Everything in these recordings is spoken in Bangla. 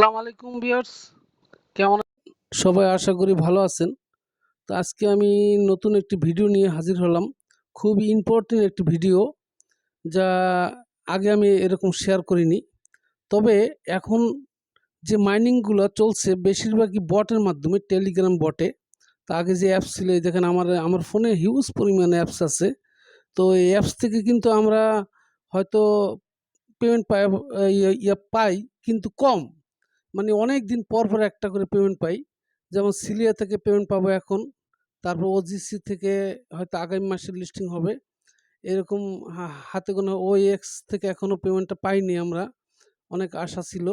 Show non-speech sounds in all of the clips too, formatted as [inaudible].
আসসালামু আলাইকুম ভিউয়ার্স, কেমন সবাই আশা করি ভালো আছেন। তো আজকে আমি নতুন একটি ভিডিও নিয়ে হাজির হলাম। খুবই ইম্পর্টেন্ট একটি ভিডিও যা আগে আমি এরকম শেয়ার করিনি। তবে এখন যে মাইনিংগুলো চলছে, বেশিরভাগই বটের মাধ্যমে টেলিগ্রাম বটে তা আগে যে অ্যাপস ছিল দেখেন আমার আমার ফোনে হিউজ পরিমাণে অ্যাপস আছে। তো এই অ্যাপস থেকে কিন্তু আমরা হয়তো পেমেন্ট পাই ইয়ে- ইয়ে পাই, কিন্তু কম। মানে অনেক দিন পর পর একটা করে পেমেন্ট পাই। যেমন সিলিয়া থেকে পেমেন্ট পাবো এখন, তারপর ওজিসি থেকে হয়তো আগামী মাসের লিস্টিং হবে। এরকম হাতে কোনো ওএক্স থেকে এখনও পেমেন্টটা পাইনি আমরা। অনেক আশা ছিল।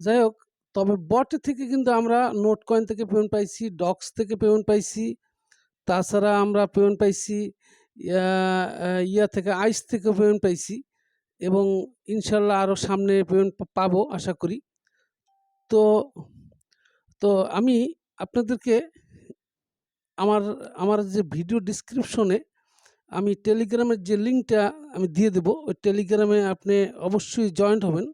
যাই হোক, তবে বট থেকে কিন্তু আমরা নোট কয়েন থেকে পেমেন্ট পাইছি ডক্স থেকে পেমেন্ট পাইছি, তাছাড়া আমরা পেমেন্ট পাইছি, ইয়া থেকে আইস থেকে পেমেন্ট পাইছি এবং ইনশাল্লাহ আরও সামনে পেমেন্ট পাবো আশা করি। তো তো আমি আপনাদেরকে আমার আমার যে ভিডিও ডিসক্রিপশনে আমি টেলিগ্রামের যে লিঙ্কটা আমি দিয়ে দেবো, ওই টেলিগ্রামে আপনি অবশ্যই জয়েন্ট হবেন।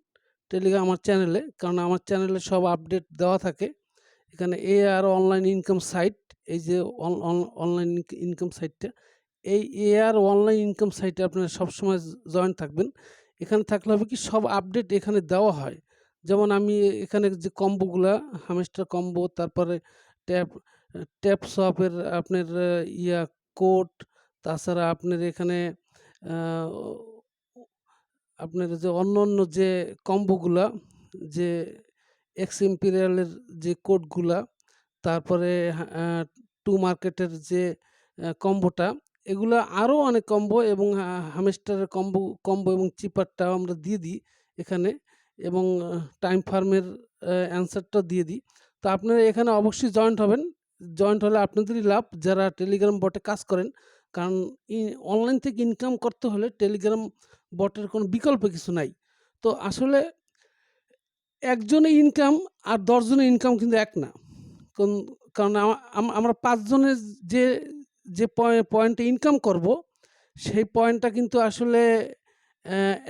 টেলিগ্রাম আমার চ্যানেলে কারণ আমার চ্যানেলে সব আপডেট দেওয়া থাকে। এখানে A R online income site এই যে অনলাইন ইনকাম সাইটটা এই এ আর অনলাইন ইনকাম সাইটে আপনারা সবসময় জয়েন্ট থাকবেন। এখানে থাকলে হবে কি, সব আপডেট এখানে দেওয়া হয়। যেমন আমি এখানে যে কম্বোগুলা হামেস্টার কম্বো তারপরে ট্যাপ ট্যাপ শপের আপনার ইয়া কোট তাছাড়া আপনার এখানে আপনার যে অন্য অন্য যে কম্বোগুলা, যে এক্স ইম্পিরিয়ালের যে কোডগুলা তারপরে টু মার্কেটের যে কম্বোটা এগুলো আরও অনেক কম্বো এবং হামেস্টারের কম্বো কম্বো এবং চিপারটাও আমরা দিয়ে দিই এখানে। এবং টাইম ফার্মের অ্যান্সারটাও দিয়ে দিই। তো আপনারা এখানে অবশ্যই জয়েন্ট হবেন। জয়েন্ট হলে আপনাদেরই লাভ যারা টেলিগ্রাম বটে কাজ করেন। কারণ অনলাইন থেকে ইনকাম করতে হলে টেলিগ্রাম বটের কোনো বিকল্প কিছু নাই। তো আসলে একজনে ইনকাম আর দশজনের ইনকাম কিন্তু এক না। কারণ আমরা পাঁচজনের যে যে পয়েন্টে ইনকাম করব, সেই পয়েন্টটা কিন্তু আসলে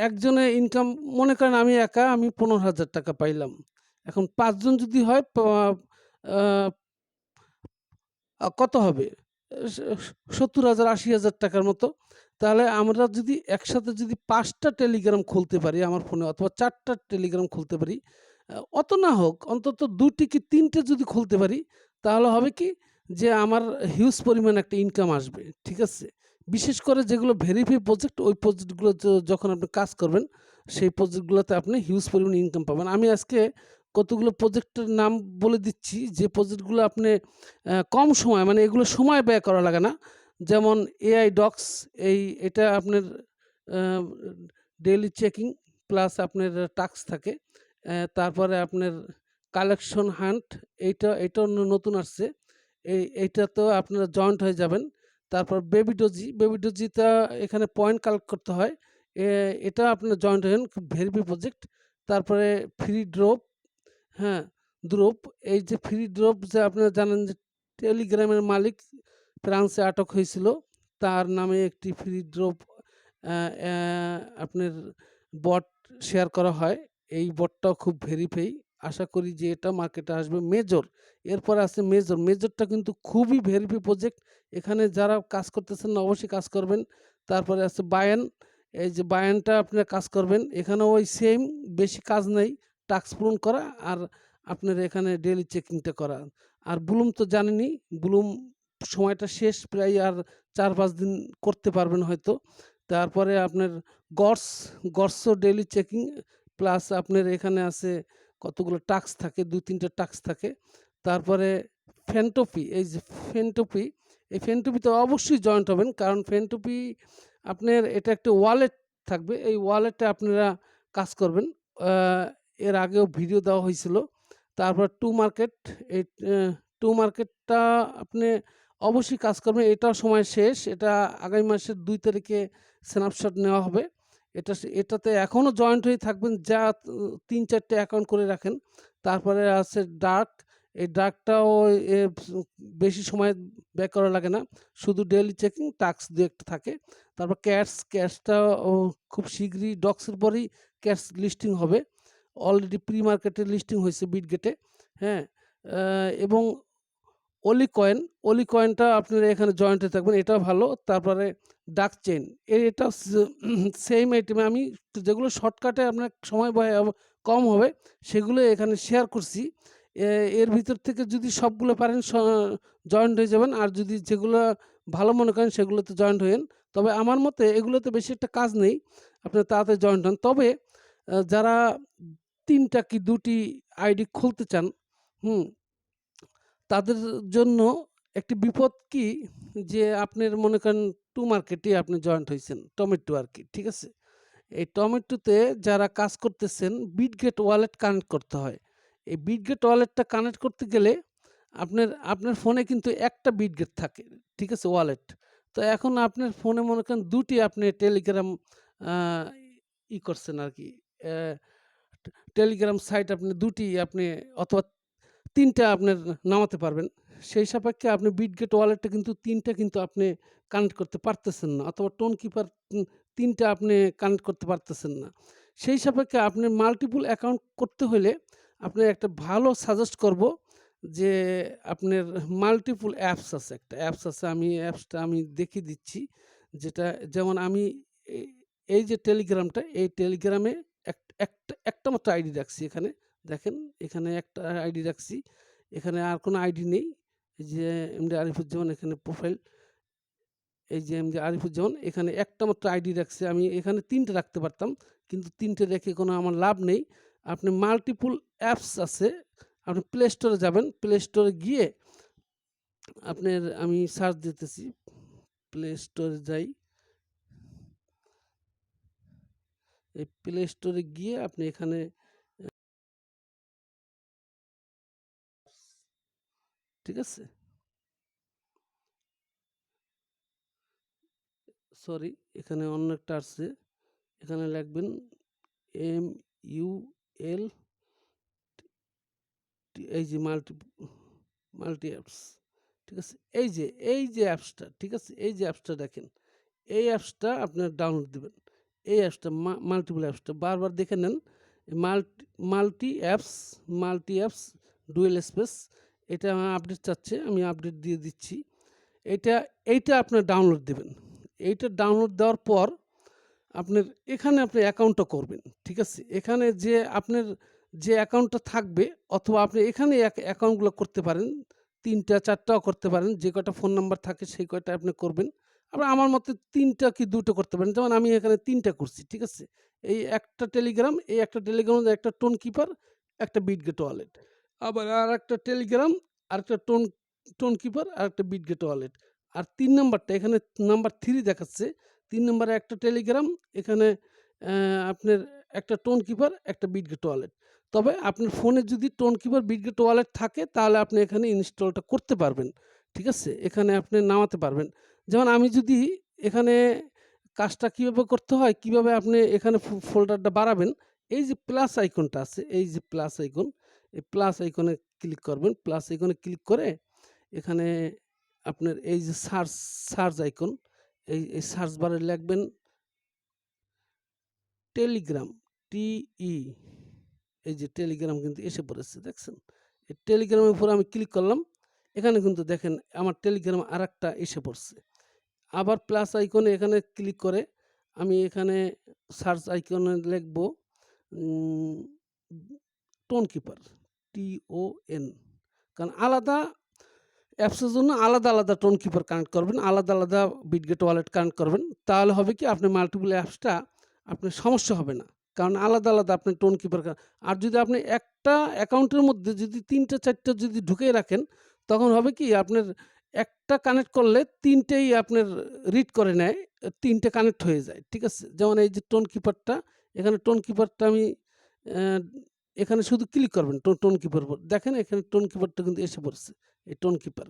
একজনে ইনকাম মনে করেন আমি একা আমি পনেরো হাজার টাকা পাইলাম এখন পাঁচজন যদি হয় কত হবে? সত্তর হাজার আশি হাজার টাকার মতো। তাহলে আমরা যদি একসাথে যদি পাঁচটা টেলিগ্রাম খুলতে পারি আমার ফোনে অথবা ৪ টা টেলিগ্রাম খুলতে পারি, অত না হোক অন্তত দুটি কি তিনটে যদি খুলতে পারি, তাহলে হবে কি যে আমার হিউজ পরিমাণ একটা ইনকাম আসবে। ঠিক আছে? বিশেষ করে যেগুলো ভেরিফাই প্রজেক্ট ওই প্রজেক্টগুলো যখন আপনি কাজ করবেন, সেই প্রজেক্টগুলোতে আপনি হিউজ পরিমাণ ইনকাম পাবেন। আমি আজকে কতগুলো প্রজেক্টের নাম বলে দিচ্ছি যে প্রজেক্টগুলো আপনি কম সময় মানে এগুলো সময় ব্যয় করা লাগে না। যেমন এআই ডক্স এই এটা আপনার ডেইলি চেকিং প্লাস আপনার টাস্ক থাকে। তারপরে আপনার কালেকশন হান্ট এইটা এটা নতুন আসছে। এই এইটা তো আপনারা জয়েন্ট হয়ে যাবেন। তারপর বেবি ডোজি বেবি ডোজিটা এখানে পয়েন্ট কালেক্ট করতে হয় এটা আপনার জয়েন্ট হবেন খুব ভেরিফি প্রজেক্ট তারপরে ফ্রি ড্রপ হ্যাঁ, দ্রুপ এই যে ফ্রি ড্রপ যে আপনারা জানেন যে টেলিগ্রামের মালিক ফ্রান্সে আটক হয়েছিল। তার নামে একটি ফ্রি ড্রপ আপনার বট শেয়ার করা হয়। এই বটটাও খুব ভেরিফাই। আশা করি যে এটা মার্কেটে আসবে। মেজর, এরপরে আছে মেজর। মেজরটা কিন্তু খুবই ভেরিফি প্রজেক্ট। এখানে যারা কাজ করতেছেন না অবশ্যই কাজ করবেন। তারপরে আছে বায়ান। এই যে বায়ানটা আপনারা কাজ করবেন। এখানেও ওই সেম বেশি কাজ নেই টাস্ক পূরণ করা আর আপনার এখানে ডেলি চেকিংটা করা। আর ব্লুম তো জানেনই, ব্লুম সময়টা শেষ প্রায় আর ৪-৫ দিন করতে পারবেন হয়তো। তারপরে আপনার গডস, গডসও ডেইলি চেকিং প্লাস আপনার এখানে আছে কতগুলো টাস্ক থাকে ২-৩ টা টাস্ক থাকে। তারপরে ফেন্টোপি, এই যে ফেন্টোপি, এই ফেন্টোপিতে অবশ্যই জয়েন্ট হবেন। কারণ ফেন্টোপি আপনার এটা একটা ওয়ালেট থাকবে। এই ওয়ালেটে আপনারা কাজ করবেন। এর আগেও ভিডিও দেওয়া হয়েছিল। তারপর টু মার্কেট এই টু মার্কেটটা আপনি অবশ্যই কাজ করবেন। এটাও সময় শেষ। এটা আগামী মাসের দুই তারিখে স্ন্যাপশট নেওয়া হবে। এটা এটাতে এখনও জয়েন্ট হয়ে থাকবেন, যা তিন ৩-৪ অ্যাকাউন্ট করে রাখেন। তারপরে আছে ডার্ক। এই ডার্কটাও এ বেশি সময় ব্যয় করা লাগে না। শুধু ডেইলি চেকিং টাস্ক ২-১ থাকে। তারপর ক্যাশ ক্যাটসটাও খুব শিগগিরই ডক্সের পরেই ক্যাশ লিস্টিং হবে। অলরেডি প্রি মার্কেটে লিস্টিং হয়েছে বিট গেটে হ্যাঁ এবং অলি কয়েন অলি কয়েনটা আপনারা এখানে জয়েন্টে থাকবেন এটা ভালো। তারপরে ডাক চেন এটা সেম আইটেমে আমি যেগুলো শর্টকাটে আপনার সময় ব্যয় কম হবে, সেগুলো এখানে শেয়ার করছি। এর ভিতর থেকে যদি সবগুলো পারেন জয়েন্ট হয়ে যাবেন। আর যদি যেগুলো ভালো মনে করেন, সেগুলোতে জয়েন্ট হয়েন তবে আমার মতে এগুলোতে বেশি একটা কাজ নেই, আপনার তাড়াতাড়ি জয়েন্ট হন। তবে যারা তিনটা কি দুটি আইডি খুলতে চান, হুম তাদের জন্য একটি বিপদ কি? যে আপনার মনে করেন টু মার্কেটে আপনি জয়েন্ট হয়েছেন টমেটো আর কি, ঠিক আছে? এই টমেটোতে যারা কাজ করতেছেন বিটগেট ওয়ালেট কানেক্ট করতে হয়। এই বিটগেট ওয়ালেটটা কানেক্ট করতে গেলে আপনার আপনার ফোনে কিন্তু একটা বিটগেট থাকে, ঠিক আছে ওয়ালেট তো এখন আপনার ফোনে মনে করেন দুটি আপনি টেলিগ্রাম ই করছেন আর কি টেলিগ্রাম সাইট আপনি দুটি আপনি অথবা তিনটা আপনার নামাতে পারবেন। সেই সাপেক্ষে আপনি বিটগেট ওয়ালেটটা কিন্তু তিনটা কিন্তু আপনি কানেক্ট করতে পারতেছেন না অথবা টোন কিপার তিনটা আপনি কানেক্ট করতে পারতেছেন না। সেই সাপেক্ষে আপনি মাল্টিপুল অ্যাকাউন্ট করতে হলে আপনি একটা ভালো সাজেস্ট করব যে আপনার মাল্টিপুল অ্যাপস আছে একটা। অ্যাপস আছে, আমি অ্যাপসটা আমি দেখিয়ে দিচ্ছি। যেটা যেমন আমি এই- যে টেলিগ্রামটা এই টেলিগ্রামে এক- একটা একটা মাত্র আইডি রাখছি এখানে। দেখেন, এখানে একটা আইডি রাখছি। এখানে আর কোনো আইডি নেই। এই যে এমডি আরিফুজ্জামান, এখানে প্রোফাইল এই যে এমডি আরিফুজ্জামান, এখানে একটা মাত্র আইডি রাখছে আমি। এখানে তিনটে রাখতে পারতাম, কিন্তু তিনটে রেখে কোনো আমার লাভ নেই। আপনি মাল্টিপুল অ্যাপস আছে, আপনি প্লে স্টোরে যাবেন। প্লে স্টোরে গিয়ে আপনার আমি সার্চ দিতেছি। প্লে স্টোরে যাই। এই প্লে স্টোরে গিয়ে আপনি এখানে ঠিক আছে? সরি এখানে অন্য একটা আসছে। এখানে লিখবেন এম ইউ এল এই যে মাল্টি মাল্টি অ্যাপস ঠিক আছে? এই যে এই যে অ্যাপসটা ঠিক আছে? এই যে অ্যাপসটা দেখেন, এই অ্যাপসটা আপনার ডাউনলোড দেবেন। এই অ্যাপসটা মাল্টিপল অ্যাপসটা বারবার দেখে নেন multi multi apps multi apps dual space এটা আমার আপডেট চাচ্ছে, আমি আপডেট দিয়ে দিচ্ছি। এটা, এইটা আপনার ডাউনলোড দেবেন। এইটা ডাউনলোড দেওয়ার পর আপনার, এখানে আপনি অ্যাকাউন্টটা করবেন, ঠিক আছে? এখানে যে আপনার যে অ্যাকাউন্টটা থাকবে, অথবা আপনি এখানে অ্যাকাউন্টগুলো করতে পারেন, তিনটা, চারটাও করতে পারেন, যে কয়টা ফোন নাম্বার থাকে সেই কয়টা আপনি করবেন। আবার আমার মতে তিনটা কি দুটো করতে পারেন, যেমন আমি এখানে তিনটা করছি, ঠিক আছে? এই একটা টেলিগ্রাম এই একটা টেলিগ্রাম একটা টোন কিপার একটা বিটগেট ওয়ালেট আবার আর একটা টেলিগ্রাম আর একটা টোন টোন কিপার আর একটা বিটগেট ওয়ালেট। আর তিন নাম্বারটা, এখানে নাম্বার থ্রি দেখাচ্ছে। তিন নম্বরে একটা টেলিগ্রাম, এখানে আপনার একটা টোন কিপার একটা বিটগেট ওয়ালেট। তবে আপনার ফোনে যদি টোন কিপার বিটগেট ওয়ালেট থাকে, তাহলে আপনি এখানে ইনস্টলটা করতে পারবেন। ঠিক আছে? এখানে আপনি নামাতে পারবেন। যেমন আমি যদি এখানে কাজটা কীভাবে করতে হয়, কীভাবে আপনি এখানে ফোল্ডারটা বাড়াবেন, এই যে প্লাস আইকনটা আছে, এই যে প্লাস আইকন এই প্লাস আইকনে ক্লিক করবেন। প্লাস আইকনে ক্লিক করে এখানে আপনার এই যে সার্চ সার্চ আইকন এই এই সার্চ বারে লিখবেন টেলিগ্রাম টিই এই যে টেলিগ্রাম কিন্তু এসে পড়েছে, দেখছেন? এই টেলিগ্রামের উপর আমি ক্লিক করলাম, এখানে কিন্তু দেখেন আমার টেলিগ্রাম আর একটা এসে পড়ছে। আবার প্লাস আইকনে এখানে ক্লিক করে আমি এখানে সার্চ আইকনে লিখব Tonkeeper T O N কারণ আলাদা অ্যাপসের জন্য আলাদা আলাদা টোন কিপার কানেক্ট করবেন, আলাদা আলাদা বিটগেট ওয়ালেট কানেক্ট করবেন, তাহলে হবে কি আপনি মাল্টিপল অ্যাপসটা আপনার সমস্যা হবে না। কারণ আলাদা আলাদা আপনি টোন কিপার আর যদি আপনি একটা অ্যাকাউন্টের মধ্যে যদি তিনটা, চারটা যদি ঢুকিয়ে রাখেন, তখন হবে কি আপনার একটা কানেক্ট করলে তিনটেই আপনার রিড করে নেয়, তিনটে কানেক্ট হয়ে যায়, ঠিক আছে? যেমন এই যে টোন কিপারটা এখানে টোন কিপারটা আমি এখানে শুধু ক্লিক করবেন টোন কিপার উপর দেখেন এখানে টোন কিপারটা কিন্তু এসে পড়ছে, এই টোন কিপার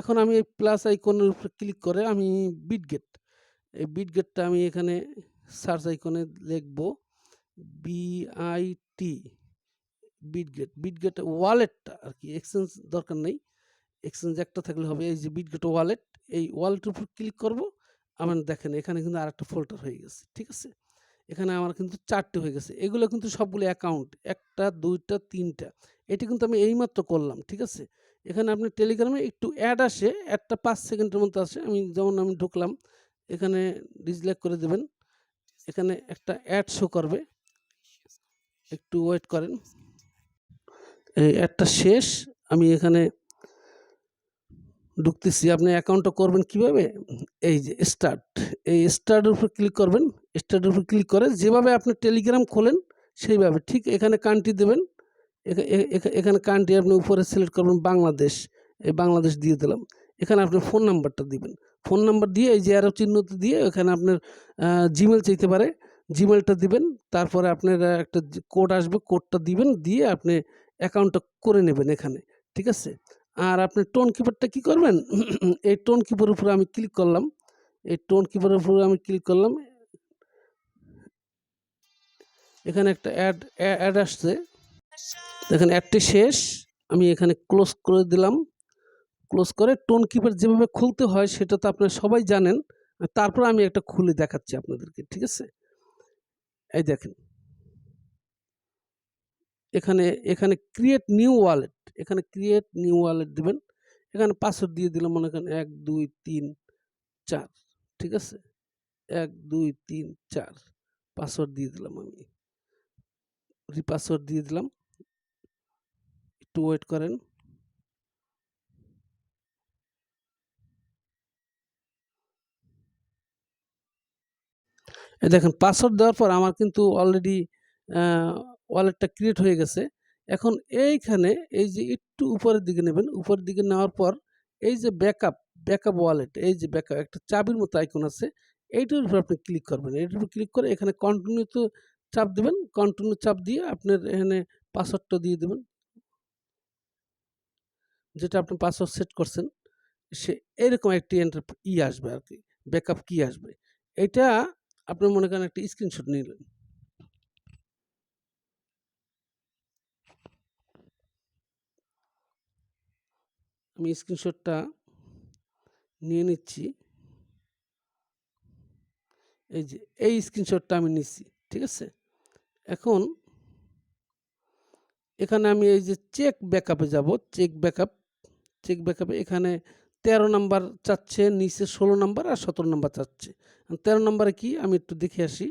এখন আমি এই প্লাস আইকনের উপরে ক্লিক করে আমি বিটগেট এই বিটগেটটা আমি এখানে সার্চ আইকনে লিখব বিআইটি বিটগেট বিটগেট ওয়ালেটটা আর কি এক্সচেঞ্জ দরকার নেই এক্সচেঞ্জ একটা থাকলে হবে, এই যে বিটগেট ওয়ালেট এই ওয়ালেটের উপর ক্লিক করব আমার দেখেন এখানে কিন্তু আরেকটা ফোল্ডার হয়ে গেছে, ঠিক আছে? এখানে আমার কিন্তু চারটে হয়ে গেছে। এগুলো কিন্তু সবগুলো অ্যাকাউন্ট একটা, দুইটা, তিনটা। এটি কিন্তু আমি এইমাত্র করলাম, ঠিক আছে? এখানে আপনি টেলিগ্রামে একটু অ্যাড আসে অ্যাডটা পাঁচ সেকেন্ডের মতো আসে। আমি যেমন আমি ঢুকলাম, এখানে ডিসলাইক করে দেবেন। এখানে একটা অ্যাড শো করবে। একটু ওয়েট করেন। এই অ্যাডটা শেষ। আমি এখানে ঢুকতেছি। আপনি অ্যাকাউন্টটা করবেন কীভাবে? এই যে স্টার্ট এই স্টার্টের উপর ক্লিক করবেন। স্টার্টের উপর ক্লিক করে, যেভাবে আপনি টেলিগ্রাম খোলেন, সেইভাবে। ঠিক এখানে কান্ট্রি দেবেন এখানে কান্ট্রি আপনি উপরে সিলেক্ট করবেন বাংলাদেশ, এই বাংলাদেশ দিয়ে দিলাম। এখানে আপনি ফোন নাম্বারটা দিবেন। ফোন নাম্বার দিয়ে এই যে অ্যারো চিহ্নতে দিয়ে এখানে আপনার জিমেল চাইতে পারে। জিমেলটা দিবেন, তারপরে আপনার একটা কোড আসবে কোডটা দিবেন, দিয়ে আপনি অ্যাকাউন্টটা করে নেবেন এখানে। ঠিক আছে? আর আপনি টোন কিপারটা কী করবেন? [coughs] এই টোন কিপার উপরে আমি ক্লিক করলাম। এই টোন কিপারের উপরে আমি ক্লিক করলাম। এখানে একটা অ্যাড অ্যাড আসছে। দেখেন অ্যাডটি শেষ। আমি এখানে ক্লোজ করে দিলাম। ক্লোজ করে টোন কিপার যেভাবে খুলতে হয় সেটা তো আপনারা সবাই জানেন। তারপর আমি একটা খুলে দেখাচ্ছি আপনাদেরকে, ঠিক আছে? এই দেখেন। এখানে এখানে ক্রিয়েট নিউ ওয়ালেট এখানে ক্রিয়েট নিউ ওয়ালেট দিবেন। এখানে পাসওয়ার্ড দিয়ে দিলাম মনে করেন এক, দুই, তিন, চার, ঠিক আছে? এক, দুই, তিন, চার। পাসওয়ার্ড দিয়ে দিলাম আমি। রিপাসওয়ার্ড দিয়ে দিলাম। একটু ওয়েট করেন। দেখেন পাসওয়ার্ড দেওয়ার পর আমার কিন্তু অলরেডি ওয়ালেটটা ক্রিয়েট হয়ে গেছে। এখন এইখানে এই যে একটু উপরের দিকে নেবেন, উপরের দিকে নেওয়ার পর এই যে ব্যাকআপ ব্যাকআপ ওয়ালেট এই যে ব্যাকআপ একটা চাবির মতো আইকন আছে, এইটার উপর আপনি ক্লিক করবেন। এইটার উপর ক্লিক করে এখানে কন্টিনিউ তো চাপ দেবেন কন্টিনিউ চাপ দিয়ে আপনার এখানে পাসওয়ার্ডটা দিয়ে দেবেন। যেটা আপনি পাসওয়ার্ড সেট করছেন, সে এরকম একটি এন্টার ই আসবে আর কি ব্যাকআপ কি আসবে। এটা আপনি মনে করেন একটা স্ক্রিনশট নিলেন। আমি স্ক্রিনশটটা নিয়ে নিচ্ছি। এই যে, এই স্ক্রিনশটটা আমি নিচ্ছি, ঠিক আছে? এখন এখানে আমি এই যে চেক ব্যাকআপে যাব চেক ব্যাকআপ চেক ব্যাকআপে এখানে তেরো নাম্বার চাচ্ছে, নিচে ষোলো নাম্বার আর সতেরো নাম্বার চাচ্ছে। তেরো নাম্বারে কি? আমি একটু দেখে আসি।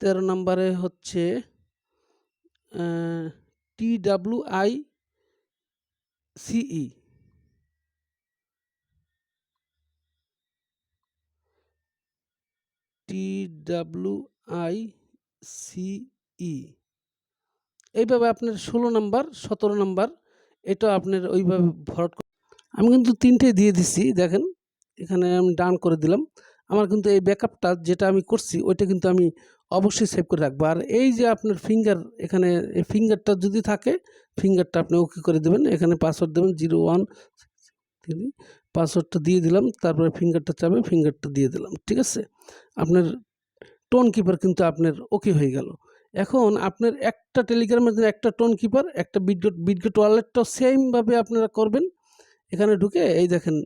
তেরো নাম্বারে হচ্ছে টি ডাব্লু আই সিই টি ডাব্লু আই সিই এইভাবে আপনার ষোলো নাম্বার, সতেরো নাম্বার, এটা আপনার ওইভাবে ভরাট আমি কিন্তু তিনটে দিয়ে দিছি, দেখেন, এখানে আমি ডান করে দিলাম। আমার কিন্তু এই ব্যাকআপটা যেটা আমি করছি, ওইটা কিন্তু আমি অবশ্যই সেভ করে রাখব। আর এই যে আপনার ফিঙ্গার এখানে এই ফিঙ্গারটা যদি থাকে ফিঙ্গারটা আপনি ওকে করে দেবেন। এখানে পাসওয়ার্ড দেবেন, জিরো ওয়ান, পাসওয়ার্ডটা দিয়ে দিলাম, তারপরে ফিঙ্গারটা চাবে ফিঙ্গারটা দিয়ে দিলাম, ঠিক আছে? আপনার টোন কিপার কিন্তু আপনার ওকে হয়ে গেল। এখন আপনার একটা টেলিগ্রামের জন্য একটা টোন কিপার একটা বিটগেট বিটগেট ওয়ালেটটাও সেমভাবে আপনারা করবেন। এখানে ঢুকে এই দেখেন,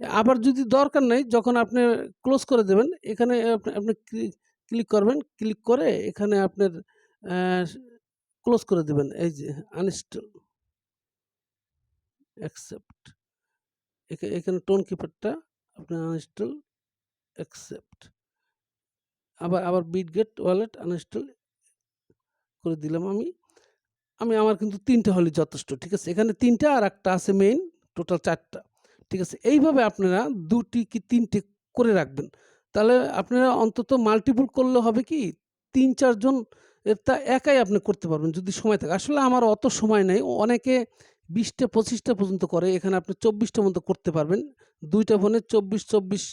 আবার যদি দরকার নেই, যখন আপনি ক্লোজ করে দেবেন, এখানে আপনি আপনি ক্লিক করবেন ক্লিক করে এখানে আপনার ক্লোজ করে দেবেন। এই যে আনইনস্টল অ্যাকসেপ্ট এখানে টোন কিপারটা আপনার আনইনস্টল অ্যাকসেপ্ট আবার আবার বিটগেট ওয়ালেট আনইনস্টল করে দিলাম আমি। আমি, আমার কিন্তু তিনটে হলে যথেষ্ট, ঠিক আছে? এখানে তিনটা আর একটা আছে মেইন টোটাল চারটা, ঠিক আছে? এইভাবে আপনারা দুটি কি তিনটে করে রাখবেন। তাহলে আপনারা অন্তত মাল্টিপল করলে হবে কি, তিন চারজন তা একাই আপনি করতে পারবেন যদি সময় থাকে। আসলে আমার অত সময় নেই, অনেকে বিশটা, পঁচিশটা পর্যন্ত করে, এখানে আপনি চব্বিশটা মতো করতে পারবেন। দুইটা ফোনে চব্বিশ চব্বিশ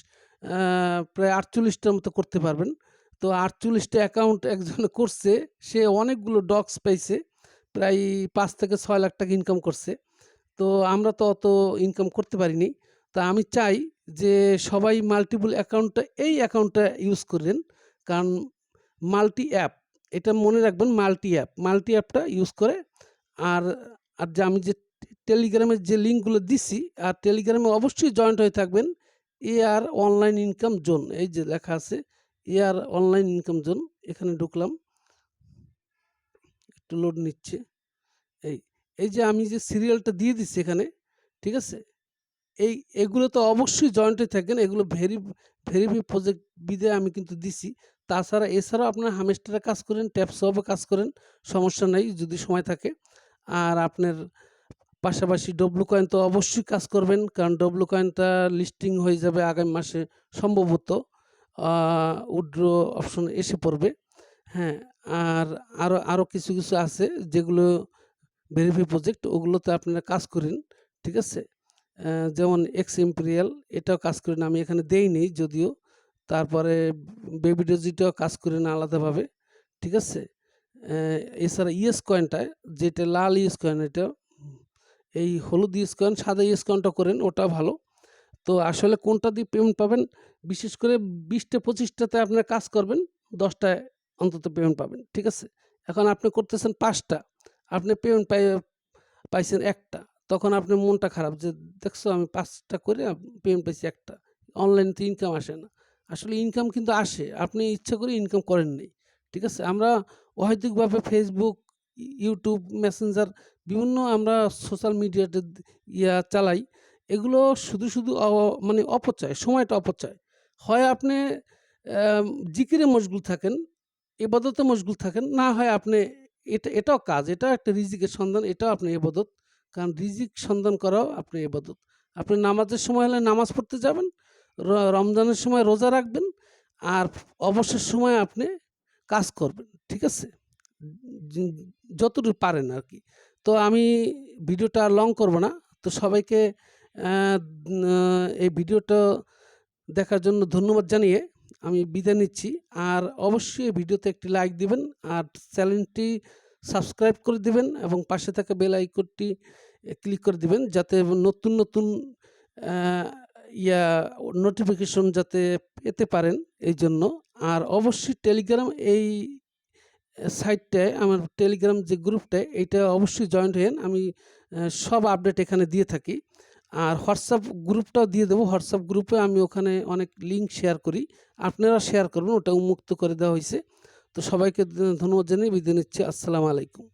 প্রায় আটচল্লিশটার মতো করতে পারবেন। তো আটচল্লিশটা অ্যাকাউন্ট একজন করছে, সে অনেকগুলো ডগস পাইছে, প্রায় পাঁচ থেকে ছয় লাখ টাকা ইনকাম করছে। তো আমরা তো অত ইনকাম করতে পারিনি। তা আমি চাই যে সবাই মাল্টিপল অ্যাকাউন্টটা এই অ্যাকাউন্টটা ইউজ করেন। কারণ মাল্টি অ্যাপ এটা মনে রাখবেন মাল্টি অ্যাপ মাল্টি অ্যাপটা ইউজ করে। আর আর যে আমি যে টেলিগ্রামের যে লিঙ্কগুলো দিছি, আর টেলিগ্রামে অবশ্যই জয়েন্ট হয়ে থাকবেন। A R online income zone এই যে লেখা আছে। এয়ার অনলাইন ইনকাম জোন, এখানে ঢুকলাম। একটু লোড নিচ্ছে। এই এই যে আমি যে সিরিয়ালটা দিয়ে দিচ্ছি এখানে, ঠিক আছে? এই, এগুলো তো অবশ্যই জয়েন্টে থাকেন এগুলো ভেরি ভেরিফাই প্রজেক্ট বিদে আমি কিন্তু দিছি। তাছাড়া, এছাড়াও আপনার হামেস্টারে কাজ করেন ট্যাপসবে কাজ করেন, সমস্যা নেই যদি সময় থাকে। আর আপনার পাশাপাশি ডব্লু কয়েন তো অবশ্যই কাজ করবেন, কারণ ডব্লু কয়েনটা লিস্টিং হয়ে যাবে আগামী মাসে সম্ভবত। উড্র অপশন এসে পড়বে। হ্যাঁ আর আরও আরও কিছু কিছু আছে যেগুলো ভেরিফাই প্রজেক্ট ওগুলোতে আপনারা কাজ করেন, ঠিক আছে? যেমন এক্স ইম্পেরিয়াল এটাও কাজ করেন, আমি এখানে দেই নেই যদিও। তারপরে বেবি ডোজিটাও কাজ করেন আলাদাভাবে, ঠিক আছে? এছাড়া ইএস কয়েনটা যেটা লাল ইএস কয়েন এটা, এই হলুদ ইউজ কয়েন সাদা ইউজ কয়েনটা করেন, ওটা ভালো। তো আসলে কোনটা দিয়ে পেমেন্ট পাবেন? বিশেষ করে বিশটা, পঁচিশটাতে আপনার কাজ করবেন, দশটায় অন্তত পেমেন্ট পাবেন, ঠিক আছে? এখন আপনি করতেছেন পাঁচটা, আপনি পেমেন্ট পাই, পাইছেন একটা, তখন আপনার মনটা খারাপ যে, দেখছ, আমি পাঁচটা করে পেমেন্ট পাইছি একটা অনলাইনে তো ইনকাম আসে না। আসলে ইনকাম কিন্তু আসে, আপনি ইচ্ছা করে ইনকাম করেন নাই, ঠিক আছে? আমরা অহেতুকভাবে ফেসবুক ইউটিউব মেসেঞ্জার বিভিন্ন আমরা সোশ্যাল মিডিয়াতে ইয়া চালাই এগুলো শুধু শুধু মানে অপচয়, সময়টা অপচয়। হয় আপনি জিকিরে মশগুল থাকেন, এবাদতে মশগুল থাকেন, না হয় আপনি এটা, এটাও কাজ এটা একটা রিজিকের সন্ধান, এটাও আপনি এবাদত। কারণ রিজিক সন্ধান করাও আপনি এবাদত। আপনি নামাজের সময় হলে নামাজ পড়তে যাবেন রমজানের সময় রোজা রাখবেন, আর অবসর সময় আপনি কাজ করবেন, ঠিক আছে? যতটুকু পারেন আর কি। তো আমি ভিডিওটা লং করব না। তো সবাইকে এই ভিডিওটা দেখার জন্য ধন্যবাদ জানিয়ে আমি বিদায় নিচ্ছি। আর অবশ্যই ভিডিওতে একটি লাইক দিবেন আর চ্যানেলটি সাবস্ক্রাইব করে দিবেন এবং পাশে থাকা বেল আইকনটি ক্লিক করে দিবেন যাতে নতুন নতুন ইয়া নোটিফিকেশন যাতে পেতে পারেন এই জন্য। আর অবশ্যই টেলিগ্রাম এই সাইটটায়, আমার টেলিগ্রাম যে গ্রুপটায়, এইটা অবশ্যই জয়েন্ট হয়েন। আমি সব আপডেট এখানে দিয়ে থাকি। আর হোয়াটসঅ্যাপ গ্রুপটাও দিয়ে দেবো। হোয়াটসঅ্যাপ গ্রুপে আমি ওখানে অনেক লিঙ্ক শেয়ার করি। আপনারা শেয়ার করবেন ওটা উন্মুক্ত করে দেওয়া হয়েছে। তো সবাইকে ধন্যবাদ জানিয়ে বিদায় নিচ্ছি। আসসালামু আলাইকুম।